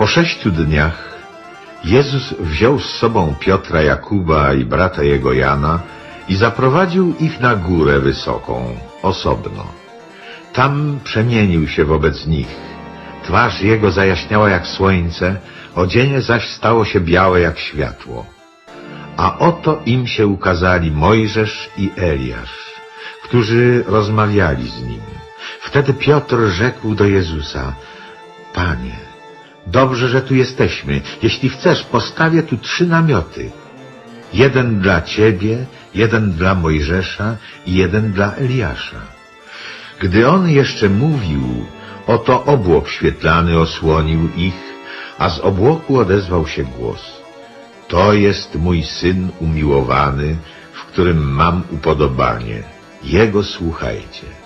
Po sześciu dniach Jezus wziął z sobą Piotra, Jakuba i brata jego Jana i zaprowadził ich na górę wysoką, osobno. Tam przemienił się wobec nich. Twarz jego zajaśniała jak słońce, odzienie zaś stało się białe jak światło. A oto im się ukazali Mojżesz i Eliasz, którzy rozmawiali z nim. Wtedy Piotr rzekł do Jezusa, Panie, Dobrze, że tu jesteśmy. Jeśli chcesz, postawię tu trzy namioty. Jeden dla Ciebie, jeden dla Mojżesza i jeden dla Eliasza. Gdy on jeszcze mówił, oto obłok świetlany osłonił ich, a z obłoku odezwał się głos. To jest mój syn umiłowany, w którym mam upodobanie. Jego słuchajcie.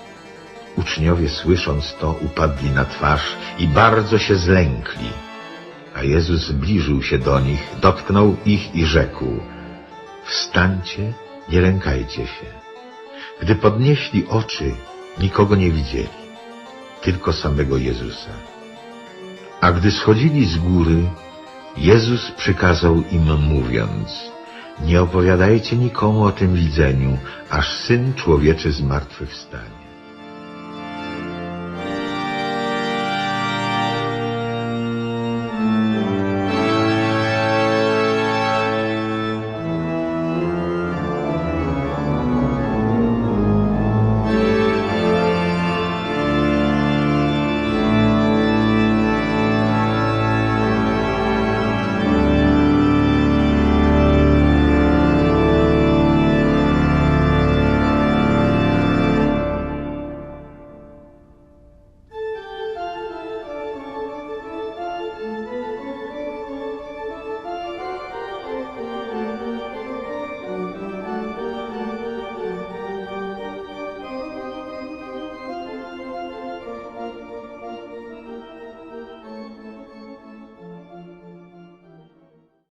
Uczniowie słysząc to upadli na twarz i bardzo się zlękli. A Jezus zbliżył się do nich, dotknął ich i rzekł Wstańcie, nie lękajcie się. Gdy podnieśli oczy, nikogo nie widzieli, tylko samego Jezusa. A gdy schodzili z góry, Jezus przykazał im mówiąc Nie opowiadajcie nikomu o tym widzeniu, aż Syn Człowieczy zmartwychwstanie.